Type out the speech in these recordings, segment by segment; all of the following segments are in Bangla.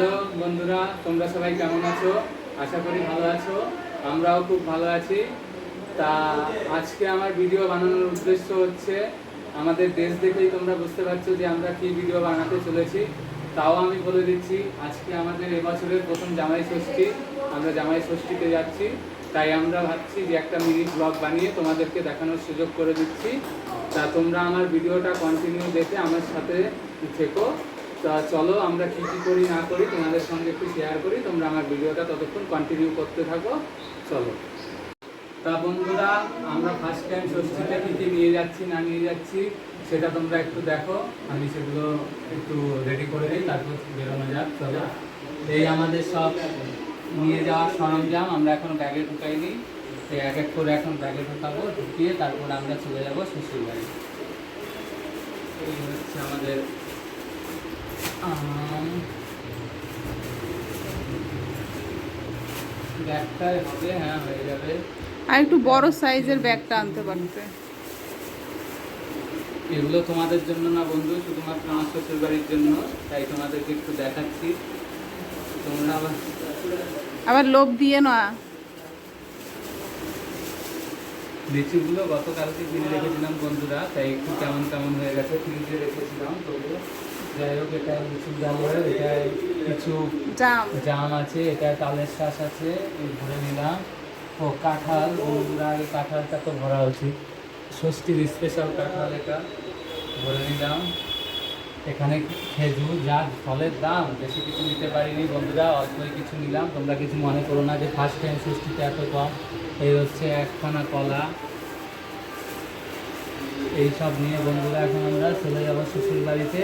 হ্যালো বন্ধুরা, তোমরা সবাই কেমন আছো? আশা করি ভালো আছো। আমরাও খুব ভালো আছি। তা আজকে আমার ভিডিও বানানোর উদ্দেশ্য হচ্ছে, আমাদের দেশ দেখেই তোমরা বুঝতে পারছ যে আমরা কি ভিডিও বানাতে চলেছি। তাও আমি বলে দিচ্ছি, আজকে আমাদের এবছরের প্রথম জামাই ষষ্ঠী, আমরা জামাই ষষ্ঠীতে যাচ্ছি। তাই আমরা ভাবছি যে একটা মিনি ব্লগ বানিয়ে তোমাদেরকে দেখানোর সুযোগ করে দিচ্ছি। তা তোমরা আমার ভিডিওটা কন্টিনিউ দেখে আমার সাথে থেকো। তা চলো, আমরা কি কি করি, না করি, তোমাদের সঙ্গে একটু শেয়ার করি, তোমরা আমার ভিডিওটা ততক্ষণ কন্টিনিউ করতে থাকো, চলো। তা বন্ধুরা, আমরা ফার্স্ট টাইম ষষ্ঠীতে কী কী নিয়ে যাচ্ছি, না নিয়ে যাচ্ছি, সেটা তোমরা একটু দেখো, আমি সেগুলো একটু রেডি করে দিই তারপর বেরোনো যাক, চলো। এই আমাদের সব নিয়ে যাওয়ার সরঞ্জাম, আমরা এখন ব্যাগে ঢুকাইনি এক এক করে এখন ব্যাগে ঢুকাবো, ঢুকিয়ে তারপর আমরা চলে যাব শ্বশুর বাড়ি এই হচ্ছে আমাদের আম, ব্যাগটাই হবে হ্যাঁ হয়ে যাবে। আর একটু বড় সাইজের ব্যাগটা আনতে পারতে। এগুলো তোমাদের জন্য না বন্ধু শুধুমাত্র আমার শ্বশুর বাড়ির জন্য তাই তোমাদেরকে একটু দেখাচ্ছি। তোমরা আবার আবার লোভ দিয়ে না। লিচুগুলো গতকালকে কিনে রেখেছিলাম বন্ধুরা তাই একটু কেমন কেমন হয়ে গেছে ফ্রিজে রেখেছিলাম তবু যাই হোক এটা লিচুর ডালের এটা কিছু জাম। আছে এটা তালের শ্বাস আছে ভরে নিলাম। ও কাঁঠাল বন্ধুরা আগে কাঁঠালটা তো ভরা উচিত। ষষ্ঠীর স্পেশাল কাঁঠাল এটা। ভরে নিলাম। এখানে খেজুর যা ফলের দাম। বেশি কিছু নিতে পারিনি বন্ধুরা অল্পই কিছু নিলাম। তোমরা কিছু মনে করো না যে ফার্স্ট টাইম ষষ্ঠীতে এত কম। এই হচ্ছে একখানা কলা। এই সব নিয়ে বন্ধুরা, এখন আমরা চলে যাব শ্বশুর বাড়িতে।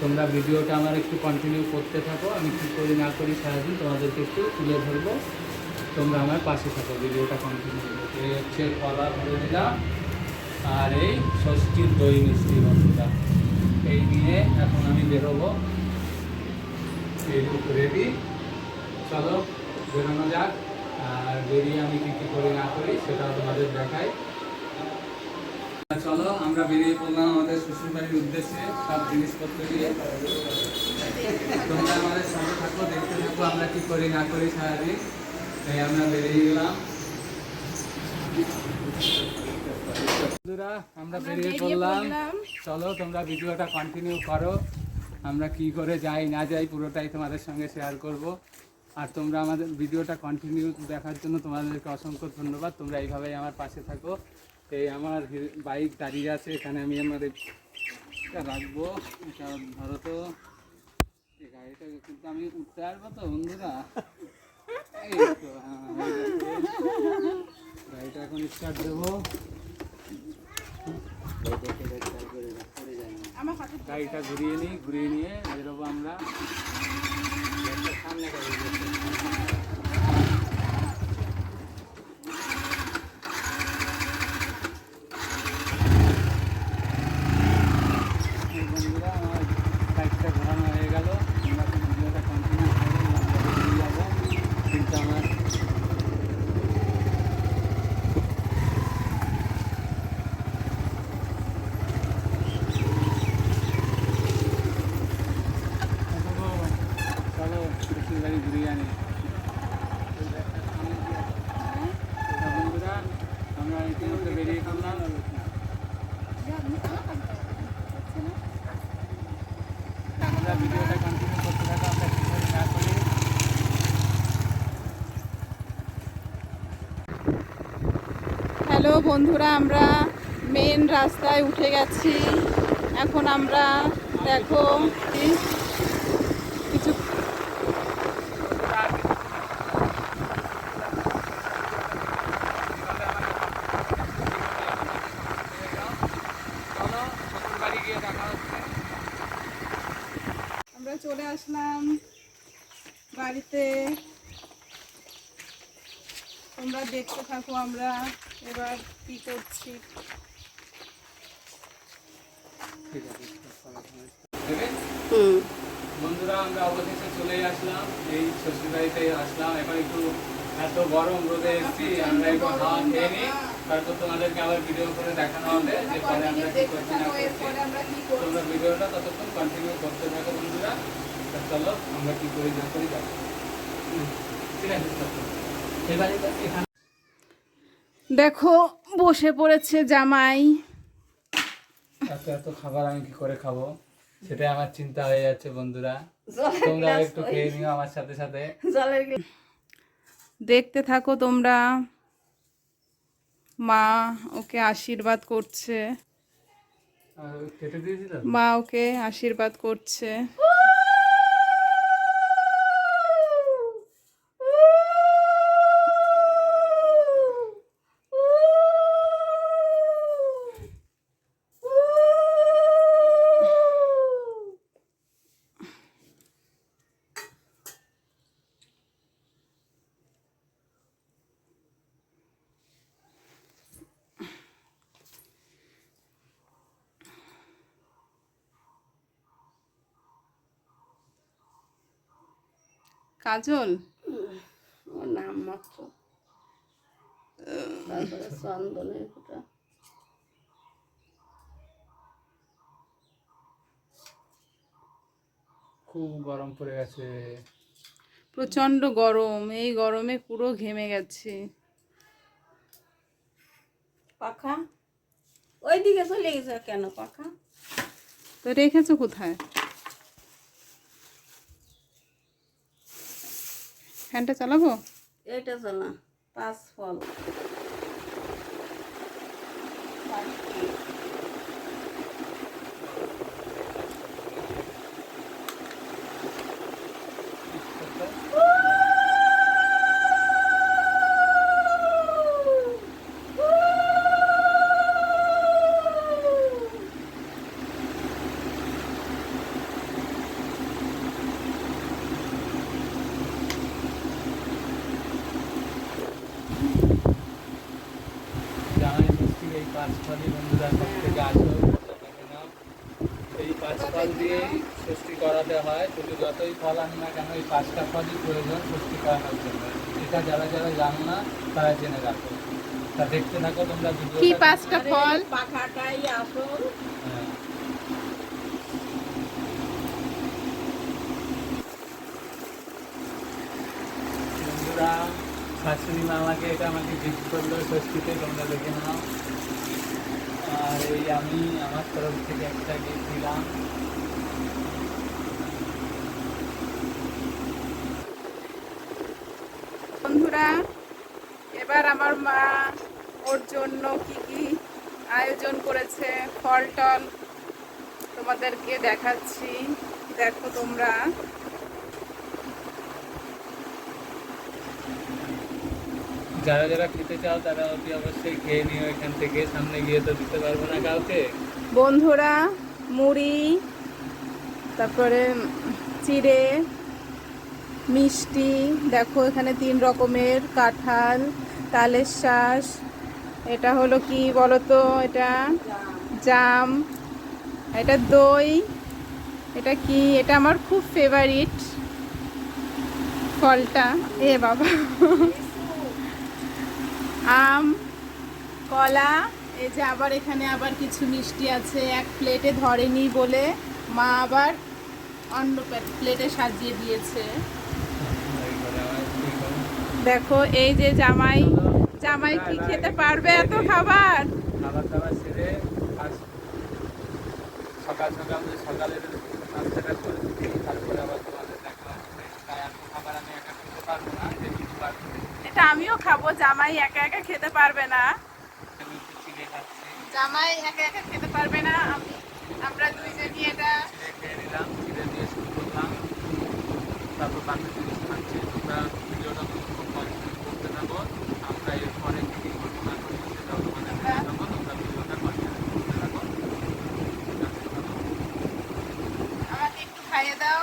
তোমরা ভিডিওটা আমার একটু কন্টিনিউ করতে থাকো। আমি কী করি না করি সারাদিন তোমাদেরকে একটু তুলে ধরবো। তোমরা আমার পাশে থাকো ভিডিওটা কন্টিনিউ এই হচ্ছে কলা ভরে দিলাম। আর এই ষষ্ঠীর দই মিষ্টি বন্ধুরা। এই নিয়ে এখন আমি বেরোবো। রেডি চলো, বেরোনো যাক। আর বেরিয়ে আমি কী কী করি না করি সেটাও তোমাদের দেখাই। চলো আমরা বেরিয়ে পড়লাম আমাদের শ্বশুর বাড়ির উদ্দেশ্যে সব জিনিসপত্র নিয়ে তোমরা আমাদের সঙ্গে থাকো দেখতে থাকো আমরা কি করি না করি সারাদিন। তাই আমরা বেরিয়ে গেলাম। বন্ধুরা আমরা বেরিয়ে পড়লাম। চলো তোমরা ভিডিওটা কন্টিনিউ করো। আমরা কি করে যাই না যাই পুরোটাই তোমাদের সঙ্গে শেয়ার করব। আর তোমরা আমাদের ভিডিওটা কন্টিনিউ দেখার জন্য তোমাদেরকে অসংখ্য ধন্যবাদ। তোমরা এইভাবেই আমার পাশে থাকো। এই আমার বাইক দাঁড়িয়ে আছে, এখানে আমি আমার রাখব, এটা ধরো তো। গাড়িটা কিন্তু আমি উঠতে পারব তো, বন্ধুরা? হ্যাঁ। গাড়িটা এখন স্টার্ট দেবো। গাড়িটা ঘুরিয়ে নিই, ঘুরিয়ে নিয়ে বেরোবো আমরা। সামনে গাড়ি এই বন্ধুরা আমার বাইকটা ঘোরানো হয়ে গেল আমরা এখন ভিডিওটা কন্টিনিউ করে আমরা বেরিয়ে যাব কিন্তু আমার চলো শ্বশুর বাড়ি ঘুরিয়ে আনি বন্ধুরা আমরা ইতিমধ্যে বেরিয়ে পড়লাম আমরা ভিডিওটা কন্টিনিউ করতে থাকো আমরা কী করি না করি হ্যালো বন্ধুরা, আমরা মেন রাস্তায় উঠে গেছি। এখন আমরা দেখো কিছু আমরা চলে আসলাম বাড়িতে। তোমরা দেখতে থাকো আমরা। এবার কি করছি? বন্ধুরা আমরা অবশেষে চলে আসলাম। এই শ্বশুর বাড়িতে আসলাম। এখন একটু এত গরম রোদে এসেছি আমরা একটু হাওয়া খেয়ে নিই। তারপর তোমাদেরকে আবার ভিডিও করে দেখানো হবে যে পরে আমরা কি করছি না করছি। তোমরা ভিডিওটা ততক্ষণ কন্টিনিউ করতে থাকো বন্ধুরা। চলো আমরা কি করি না করি হুম, ঠিক আছে চলো। এবারে এখানে দেখো বসে পড়েছে জামাই। এত এত খাবার আমি কি করে খাব? সেটাই আমার চিন্তা হয়ে যাচ্ছে বন্ধুরা। তোমরা একটু খেয়ে নিও আমার সাথে সাথে। দেখতে থাকো তোমরা। মা ওকে আশীর্বাদ করছে। মা ওকে আশীর্বাদ করছে। কাজল? ওর নাম মাত্র। তারপরে চন্দনের ফুটা খুব গরম পড়ে গেছে। প্রচণ্ড গরম এই গরমে পুরো ঘেমে গেছে। পাখা? ওই দিকে চলে গেছে কেন পাখা? তো রেখেছো কোথায়? ফ্যানটা চালাবো? এটা চালা পাঁচ ফল জামাই ষষ্ঠীর এই পাঁচ ফলই থেকে আসো এই পাঁচ ফল দিয়েই ষষ্ঠী করাতে হয় তুমি যতই ফল আনো না কেন এই পাঁচটা ফলই প্রয়োজন ষষ্ঠী করানোর জন্য। এটা যারা যারা জানো না তারা জেনে রাখো। তা দেখতে থাকো তোমরা ভিডিও কি পাঁচটা ফল? পাখাটাই আসল। বন্ধুরা শাশুড়ি মা আমাকে এটা আমাকে গিফট করল ষষ্ঠীতে তোমরা দেখে নাও। আর এই আমি আমার তরফ থেকে একটা গিফট দিলাম। বন্ধুরা, এবার আমার মা ওর জন্য কি কি আয়োজন করেছে ফল টল তোমাদেরকে দেখাচ্ছি। দেখো তোমরা যারা যারা খেতে চাও তারা অতি অবশ্যই খেয়ে নিও এখান থেকে। সামনে গিয়ে তো দিতে পারব না কাউকে। বন্ধুরা, মুড়ি, তারপরে চিড়ে, মিষ্টি, দেখো এখানে তিন রকমের, কাঁঠাল, তালের শ্বাস এটা হলো কি বলো তো এটা? জাম, এটা দই, এটা কি? এটা আমার খুব ফেভারিট ফলটা। এ বাবা। আম, কলা, এই যে আবার এখানে আবার কিছু মিষ্টি আছে, এক প্লেটে ধরেনি বলে মা আবার অন্য প্লেটে সাজিয়ে দিয়েছে? দেখো, এই যে জামাই জামাই কি খেতে পারবে এত খাবার সকাল সকাল দিই তারপরে আবার তোমাদের দেখা হচ্ছে তাই এত খাবার আমি একা খেতে পারব না যে কিছু পারব এটা আমিও খাব, জামাই একা একা খেতে পারবে না। জামাই একা একা খেতে পারবে না। আমি, আমরা দুইজনই এটা খেয়ে নিলাম দিয়ে শুরু করলাম। তারপর বাকি জিনিস খাচ্ছি তোমরা ভিডিওটা খুব কন্টিনিউ করতে থাকো আমরা এরপরে কী কী করব না করব সেটাও তোমাদের দেখাবো তোমরা ভিডিওটা কন্টিনিউ করতে থাকো ঠিক আছে, চলো। আমাকে একটু খাইয়ে দাও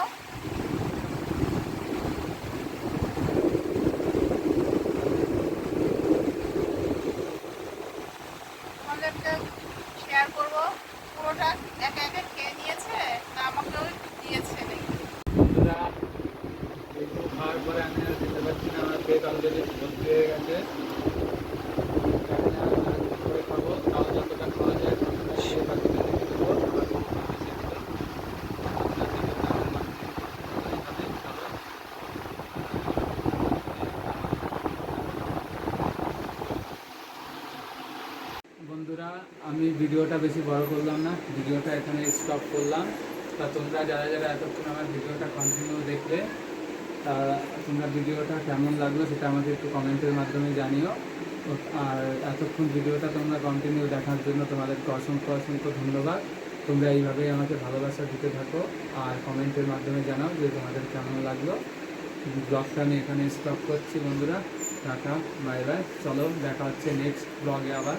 তোমাদেরকে শেয়ার করব পুরোটা একা একা খেয়ে নিয়েছে না আমাকেও দিয়েছে নাকি বন্ধুরা এইগুলো খাওয়ার পরে আমি আর খেতে আমি ভিডিওটা বেশি বড় করলাম না, ভিডিওটা এখানে স্টপ করলাম। তা তোমরা যারা যারা এতক্ষণ আমার ভিডিওটা কন্টিনিউ দেখলে, তা তোমরা ভিডিওটা কেমন লাগল সেটা আমাকে একটু কমেন্টের মাধ্যমে জানিও। আর এতক্ষণ ভিডিওটা তোমরা কন্টিনিউ দেখার জন্য তোমাদেরকে অসংখ্য অসংখ্য ধন্যবাদ। তোমরা এইভাবেই আমাকে ভালোবাসা দিতে থাকো, আর কমেন্টের মাধ্যমে জানাও যে তোমাদের কেমন লাগল। ব্লগটা আমি এখানে স্টপ করছি বন্ধুরা। টাটা বাই বাই চলো, দেখা হচ্ছে নেক্সট ব্লগে আবার।